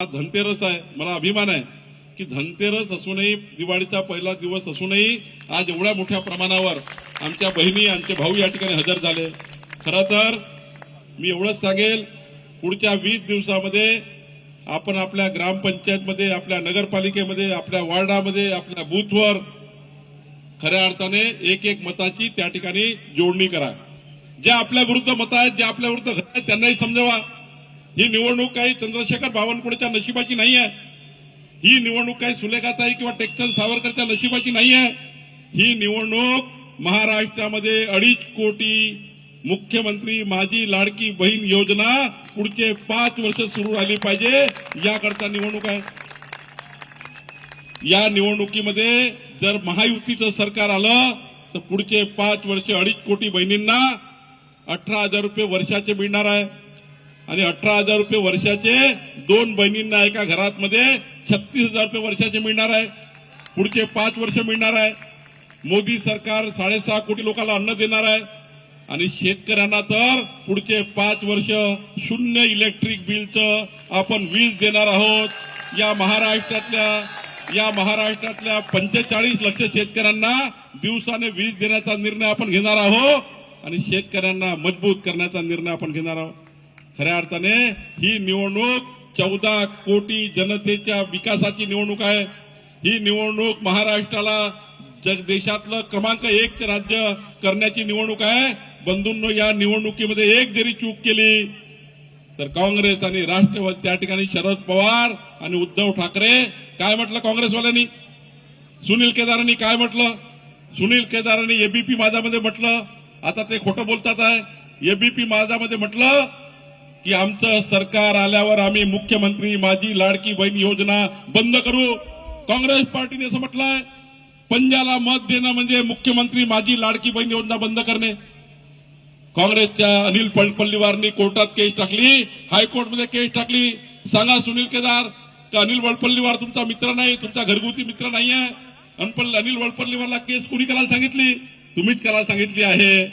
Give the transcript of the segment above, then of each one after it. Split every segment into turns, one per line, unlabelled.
हा धनतेरस आहे मला अभिमान आहे की धनतेरस असूनही दिवाळीचा पहिला दिवस असूनही आज एवढ्या मोठ्या प्रमाणावर आमच्या बहिणी आमचे भाऊ या ठिकाणी हजर झाले. खरं तर मी एवढंच सांगेल पुढच्या वीस दिवसामध्ये आपण आपल्या ग्रामपंचायतमध्ये आपल्या नगरपालिकेमध्ये आपल्या वार्डामध्ये आपल्या बूथवर खऱ्या अर्थाने एक एक मताची त्या ठिकाणी जोडणी करा. जे आपल्या विरुद्ध मत आहेत जे आपल्या विरुद्ध घर आहेत त्यांनाही समजवा. ही निवडणूक काही चंद्रशेखर बावनकुळेच्या नशिबाची नाही आहे. ही निवडणूक काही सुलेखाताई किंवा टेक्चंद सावरकरच्या नशिबाची नाही आहे. ही निवडणूक महाराष्ट्रामध्ये अडीच कोटी मुख्यमंत्री माझी लाडकी बहीण योजना पुढचे पाच वर्ष सुरू राहिली पाहिजे. याकरता निवडणूक आहे. या निवडणुकीमध्ये जर महायुतीचं सरकार आलं तर पुढचे पाच वर्ष अडीच कोटी बहिणींना अठरा हजार रुपये वर्षाचे मिळणार आहे. आणि अठरा हजार रुपये वर्षाचे दोन बहिणींना एका घरात मध्ये छत्तीस हजार रुपये वर्षाचे मिळणार आहे. पुढचे पाच वर्ष मिळणार आहे. मोदी सरकार साडेसहा कोटी लोकांना अन्न देणार आहे. आणि शेतकऱ्यांना तर पुढचे पाच वर्ष शून्य इलेक्ट्रिक बिलचं आपण वीज देणार आहोत. या महाराष्ट्रातल्या या महाराष्ट्रातल्या पंचेचाळीस लक्ष शेतकऱ्यांना दिवसाने वीज देण्याचा निर्णय आपण घेणार आहोत. आणि शेतकऱ्यांना मजबूत करण्याचा निर्णय आपण घेणार आहोत. खऱ्या अर्थाने ही निवडणूक चौदा कोटी जनतेच्या विकासाची निवडणूक आहे. ही निवडणूक महाराष्ट्राला जग देशातलं क्रमांक एक राज्य करण्याची निवडणूक आहे. बंधूंनो या निवडणुकीमध्ये एक जरी चूक केली तर काँग्रेस आणि राष्ट्रवादी त्या ठिकाणी शरद पवार आणि उद्धव ठाकरे काय म्हटलं काँग्रेसवाल्यांनी? सुनील केदारांनी काय म्हटलं? सुनील केदारांनी एबीपी माझामध्ये म्हटलं. आता ते खोटं बोलतात आहे. एबीपी माझामध्ये म्हटलं की आमचं सरकार आल्यावर आम्ही मुख्यमंत्री माझी लाडकी बहीण योजना बंद करू. काँग्रेस पार्टीने असं म्हटलंय पंजाला मत देणं म्हणजे मुख्यमंत्री माझी लाडकी बहीण योजना बंद करणे. काँग्रेसच्या अनिल पळपल्लीवारनी कोर्टात केस टाकली हायकोर्टमध्ये केस टाकली. सांगा सुनील केदार का अनिल वळपल्लीवार तुमचा मित्र नाही तुमचा घरगुती मित्र नाही आहे? अनिल वळपल्लीवारला केस कुणी करायला सांगितली? तुम्हीच करायला सांगितली आहे.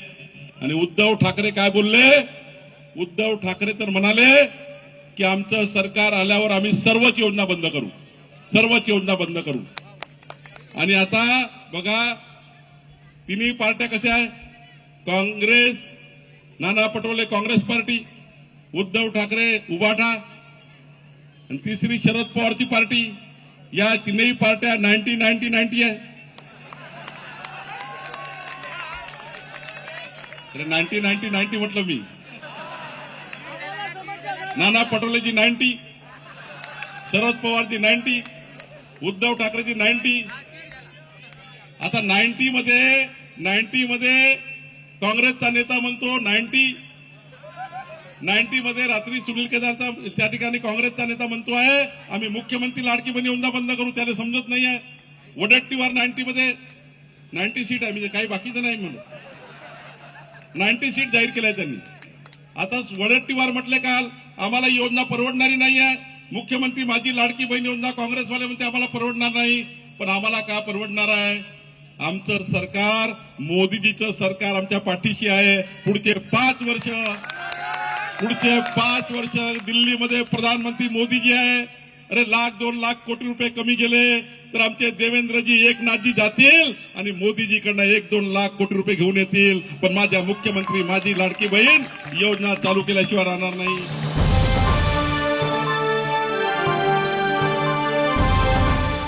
आणि उद्धव ठाकरे काय बोलले? उद्धव ठाकरे तर म्हणाले की आमचं सरकार आल्यावर आम्ही सर्वच योजना बंद करू. सर्वच योजना बंद करू. आणि आता बघा तिन्ही पार्ट्या कशा आहे? काँग्रेस नाना पटोले काँग्रेस पार्टी उद्धव ठाकरे उबाटा आणि तिसरी शरद पवारची पार्टी या तिन्ही पार्ट्या नाईन्टी नाईन्टी नाईन्टी आहे. नाईन्टी नाईन्टी नाईन्टी म्हटलं मी. नाना पटोलेची नाईन्टी शरद पवारची नाईन्टी उद्धव ठाकरेची नाईन्टी. आता नाईन्टी मध्ये नाईन्टी मध्ये काँग्रेसचा नेता म्हणतो नाईन्टी. नाईन्टी मध्ये रात्री सुनील केदारचा त्या ठिकाणी काँग्रेसचा नेता म्हणतो आहे आम्ही मुख्यमंत्री लाडकी बनी योजना बंद करू त्याला समजत नाही आहे वडट्टीवार नाईन्टी मध्ये. नाईन्टी सीट आहे म्हणजे काही बाकीचं नाही म्हणून. नाईन्टी सीट जाहीर केल्या त्यांनी. आता वडट्टीवार म्हटले काल आम्हाला योजना परवडणारी नाही आहे. मुख्यमंत्री माझी लाडकी बहीण योजना काँग्रेसवाले म्हणते आम्हाला परवडणार नाही. पण आम्हाला का परवडणार आहे? आमचं सरकार मोदीजीचं सरकार आमच्या पाठीशी आहे. पुढचे पाच वर्ष पुढचे पाच वर्ष दिल्लीमध्ये प्रधानमंत्री मोदीजी आहे. अरे लाख दोन लाख कोटी रुपये कमी गेले तर आमचे देवेंद्रजी एकनाथजी जातील आणि मोदीजीकडनं एक दोन लाख कोटी रुपये घेऊन येतील. पण माझ्या मुख्यमंत्री माझी लाडकी बहीण योजना चालू केल्याशिवाय राहणार नाही.